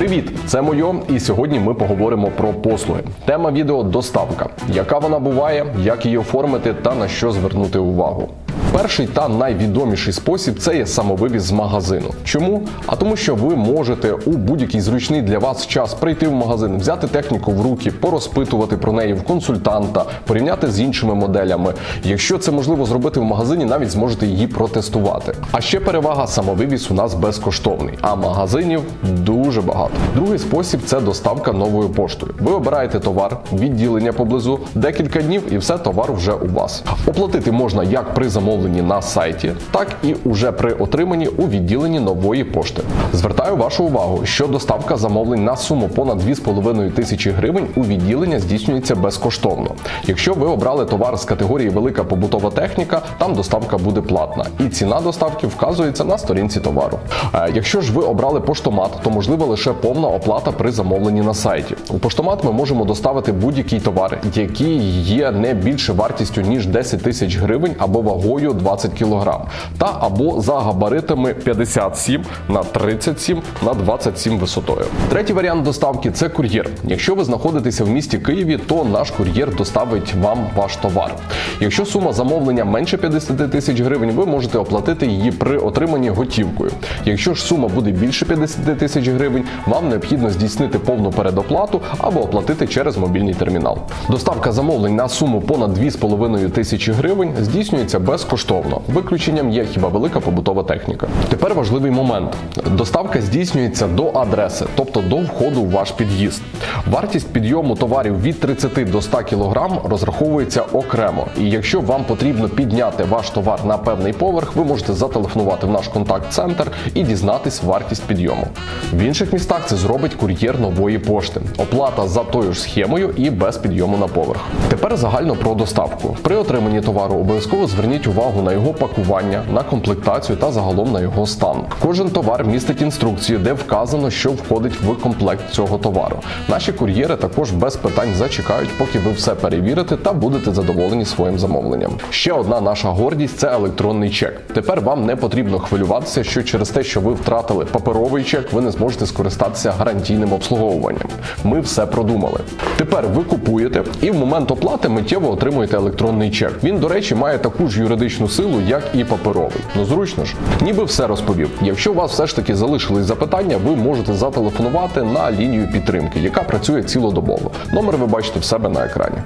Привіт, це Мойо, і сьогодні ми поговоримо про послуги. Тема відео доставка. Яка вона буває, як її оформити та на що звернути увагу. Перший та найвідоміший спосіб це є самовивіз з магазину. Чому? А тому, що ви можете у будь-який зручний для вас час прийти в магазин, взяти техніку в руки, порозпитувати про неї в консультанта, порівняти з іншими моделями. Якщо це можливо зробити в магазині, навіть зможете її протестувати. А ще перевага самовивіз у нас безкоштовний, а магазинів дуже багато. Другий спосіб це доставка новою поштою. Ви обираєте товар, відділення поблизу, декілька днів, і все товар вже у вас. Оплатити можна як при замовленні на сайті, так і уже при отриманні у відділенні нової пошти. Звертаю вашу увагу, що доставка замовлень на суму понад 2,5 тисячі гривень у відділення здійснюється безкоштовно. Якщо ви обрали товар з категорії велика побутова техніка, там доставка буде платна, і ціна доставки вказується на сторінці товару. Е, Якщо ж ви обрали поштомат, то можлива лише повна оплата при замовленні на сайті. У поштомат ми можемо доставити будь-який товар, який є не більше вартістю ніж 10 тисяч гривень або вагою 20 кг, та або за габаритами 57 на 37 на 27 висотою. Третій варіант доставки це кур'єр. Якщо ви знаходитеся в місті Києві, то наш кур'єр доставить вам ваш товар. Якщо сума замовлення менше 50 тисяч гривень, ви можете оплатити її при отриманні готівкою. Якщо ж сума буде більше 50 тисяч гривень, вам необхідно здійснити повну передоплату або оплатити через мобільний термінал. Доставка замовлень на суму понад 2,5 тисячі гривень здійснюється безкоштовно. Виключенням є хіба велика побутова техніка. Тепер важливий момент: доставка здійснюється до адреси, тобто до входу в ваш під'їзд. Вартість підйому товарів від 30 до 100 кг розраховується окремо. Якщо вам потрібно підняти ваш товар на певний поверх, ви можете зателефонувати в наш контакт-центр і дізнатись вартість підйому. В інших містах це зробить кур'єр нової пошти. Оплата за тою ж схемою і без підйому на поверх. Тепер загально про доставку. При отриманні товару обов'язково зверніть увагу на його пакування, на комплектацію та загалом на його стан. Кожен товар містить інструкцію, де вказано, що входить в комплект цього товару. Наші кур'єри також без питань зачекають, поки ви все перевірите та будете задоволені своїм замовленням. Ще одна наша гордість це електронний чек. Тепер вам не потрібно хвилюватися, що через те, що ви втратили паперовий чек, ви не зможете скористатися гарантійним обслуговуванням. Ми все продумали. Тепер ви купуєте і в момент оплати миттєво отримуєте електронний чек. Він, до речі, має таку ж юридичну силу, як і паперовий. Ну зручно ж, ніби все розповів. Якщо у вас все ж таки залишились запитання, ви можете зателефонувати на лінію підтримки, яка працює цілодобово. Номер ви бачите в себе на екрані.